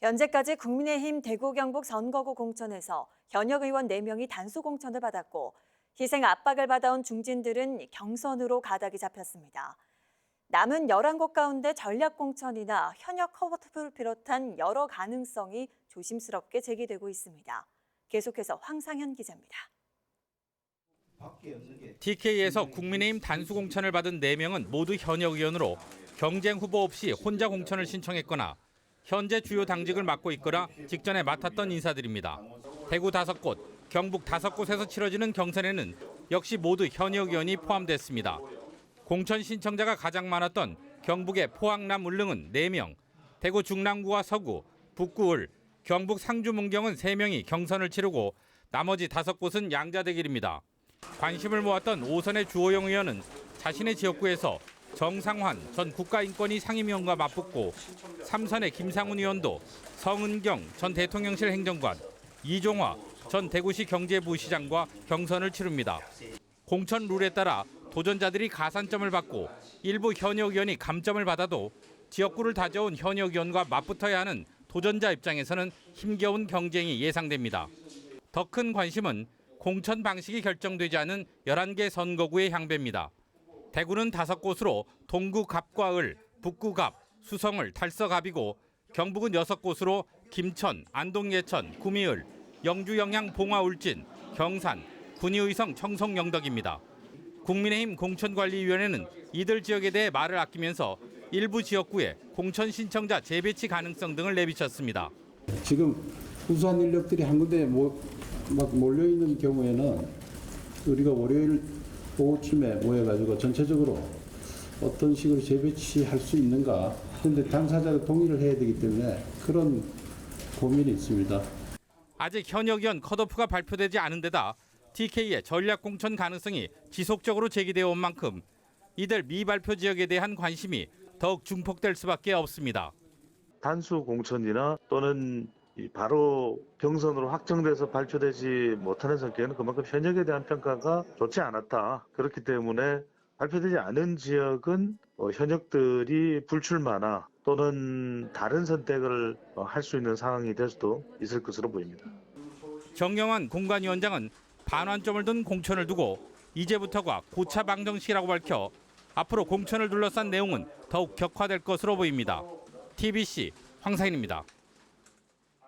현재까지 국민의힘 대구 경북 선거구 공천에서 현역 의원 4명이 단수 공천을 받았고 희생 압박을 받아온 중진들은 경선으로 가닥이 잡혔습니다. 남은 11곳 가운데 전략 공천이나 현역 커버트를 비롯한 여러 가능성이 조심스럽게 제기되고 있습니다. 계속해서 황상현 기자입니다. TK에서 국민의힘 단수 공천을 받은 4명은 모두 현역 의원으로 경쟁 후보 없이 혼자 공천을 신청했거나 현재 주요 당직을 맡고 있거나 직전에 맡았던 인사들입니다. 대구 5곳, 경북 5곳에서 치러지는 경선에는 역시 모두 현역 의원이 포함됐습니다. 공천 신청자가 가장 많았던 경북의 포항남 울릉은 4명, 대구 중랑구와 서구, 북구을, 경북 상주 문경은 3명이 경선을 치르고 나머지 5곳은 양자대결입니다. 관심을 모았던 오선의 주호영 의원은 자신의 지역구에서 정상환 전 국가인권위 상임위원과 맞붙고 삼선의 김상훈 의원도 성은경 전 대통령실 행정관, 이종화 전 대구시 경제부시장과 경선을 치릅니다. 공천 룰에 따라 도전자들이 가산점을 받고 일부 현역 의원이 감점을 받아도 지역구를 다져온 현역 의원과 맞붙어야 하는 도전자 입장에서는 힘겨운 경쟁이 예상됩니다. 더 큰 관심은 공천 방식이 결정되지 않은 11개 선거구의 향배입니다. 대구는 다섯 곳으로 동구 갑과 을, 북구 갑, 수성을, 달서갑이고 경북은 여섯 곳으로 김천, 안동 예천, 구미을, 영주 영양 봉화 울진, 경산, 군위의성 청송 영덕입니다. 국민의힘 공천관리위원회는 이들 지역에 대해 말을 아끼면서 일부 지역구에 공천 신청자 재배치 가능성 등을 내비쳤습니다. 지금 우수한 인력들이 한 군데 모, 막 몰려 있는 경우에는 우리가 월요일 오후쯤에 모여가지고 전체적으로 어떤 식으로 재배치할 수 있는가 그런데 당사자가 동의를 해야 되기 때문에 그런 고민이 있습니다. 아직 현역 의원 컷오프가 발표되지 않은 데다 TK의 전략 공천 가능성이 지속적으로 제기되어 온 만큼 이들 미발표 지역에 대한 관심이 더욱 중폭될 수밖에 없습니다. 단수 공천이나 또는 이 바로 경선으로 확정돼서 발표되지 못하는 성격은 그만큼 현역에 대한 평가가 좋지 않았다. 그렇기 때문에 발표되지 않은 지역은 어, 현역들이 불출마나 또는 다른 선택을 어, 할수 있는 상황이 될 수도 있을 것으로 보입니다. 정영환 공관위원장은 반환점을 둔 공천을 두고 이제부터가 고차 방정식이라고 밝혀 앞으로 공천을 둘러싼 내용은 더욱 격화될 것으로 보입니다. TBC 황사인입니다.